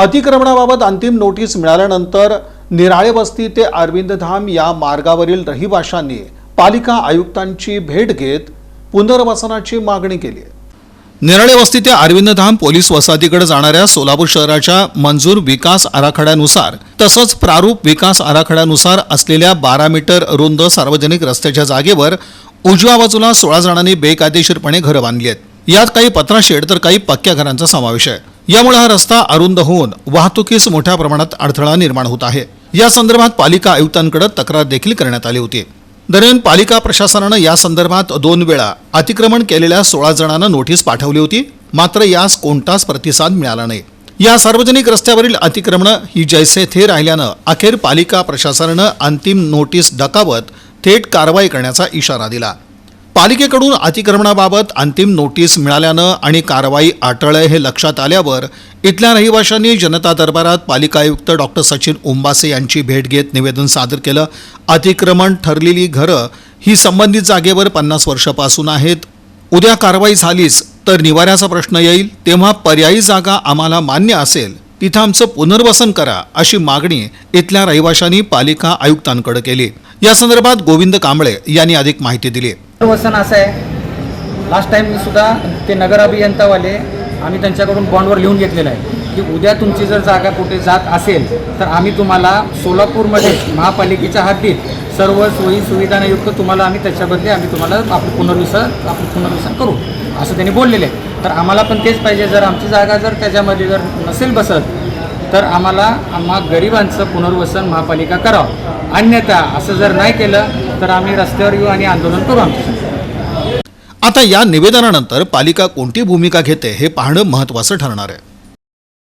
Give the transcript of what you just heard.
अतिक्रमणाबाबत अंतिम नोटीस मिळाल्यानंतर निराळे वस्ती ते अरविंद धाम या मार्गावरील रहिवाशांनी पालिका आयुक्तांची भेट घेत पुनर्वसनाची मागणी केली. निराळे वस्ती ते अरविंद धाम पोलीस वसाहतीकडे जाणाऱ्या सोलापूर शहराच्या मंजूर विकास आराखड्यानुसार तसंच प्रारूप विकास आराखड्यानुसार असलेल्या बारा मीटर रुंद सार्वजनिक रस्त्याच्या जागेवर उजव्या बाजूला सोळा जणांनी बेकायदेशीरपणे घरं बांधली आहेत. यात काही पत्रा तर काही पक्क्या घरांचा समावेश आहे. यामुळे हा रस्ता अरुंद होऊन वाहतुकीस मोठ्या प्रमाणात अडथळा निर्माण होत आहे. या संदर्भात पालिका आयुक्तांकडे तक्रार देखील करण्यात आली होती. दरम्यान पालिका प्रशासनानं या संदर्भात दोन वेळा अतिक्रमण केलेल्या सोळा जणांना नोटीस पाठवली होती. मात्र यास कोणताच प्रतिसाद मिळाला नाही. या सार्वजनिक रस्त्यावरील अतिक्रमण ही जैसे थे राहिल्यानं अखेर पालिका प्रशासनानं अंतिम नोटीस डकावत थेट कारवाई करण्याचा इशारा दिला. पालिकेकडून अतिक्रमणाबाबत अंतिम नोटीस मिळाल्यानं आणि कारवाई आटळय हे लक्षात आल्यावर इथल्या रहिवाशांनी जनता दरबारात पालिका आयुक्त डॉक्टर सचिन उंबासे यांची भेट घेत निवेदन सादर केलं. अतिक्रमण ठरलेली घरं ही संबंधित जागेवर पन्नास वर्षापासून आहेत. उद्या कारवाई झालीच तर निवाऱ्याचा प्रश्न येईल. तेव्हा पर्यायी जागा आम्हाला मान्य असेल तिथं आमचं पुनर्वसन करा अशी मागणी इथल्या रहिवाशांनी पालिका आयुक्तांकडे केली. या संदर्भात गोविंद कांबळे यांनी अधिक माहिती दिली. वसन असं आहे. लास्ट टाईम मी सुद्धा ते नगर अभियंतावाले आम्ही त्यांच्याकडून बॉन्डवर लिहून घेतलेलं आहे की उद्या तुमची जर जागा कुठे जात असेल तर आम्ही तुम्हाला सोलापूरमध्ये महापालिकेच्या हद्दीत सर्व सोयी सुविधांयुक्त तुम्हाला आम्ही त्याच्याबद्दल आम्ही तुम्हाला आपलं पुनर्विसन आपलं पुनर्विसन करू असं त्यांनी बोललेलं आहे. तर आम्हाला पण तेच पाहिजे जर आमची जागा जर त्याच्यामध्ये जर नसेल बसत तर आम्हाला आम्हा गरिबांचं पुनर्वसन महापालिका करावं. अन्यथा असं जर नाही केलं तर आम्ही रस्त्यावर येऊ आणि आंदोलन करू आमचं. आता या निवेदनानंतर पालिका कोणती भूमिका घेते हे पाहणं महत्त्वाचं ठरणार आहे.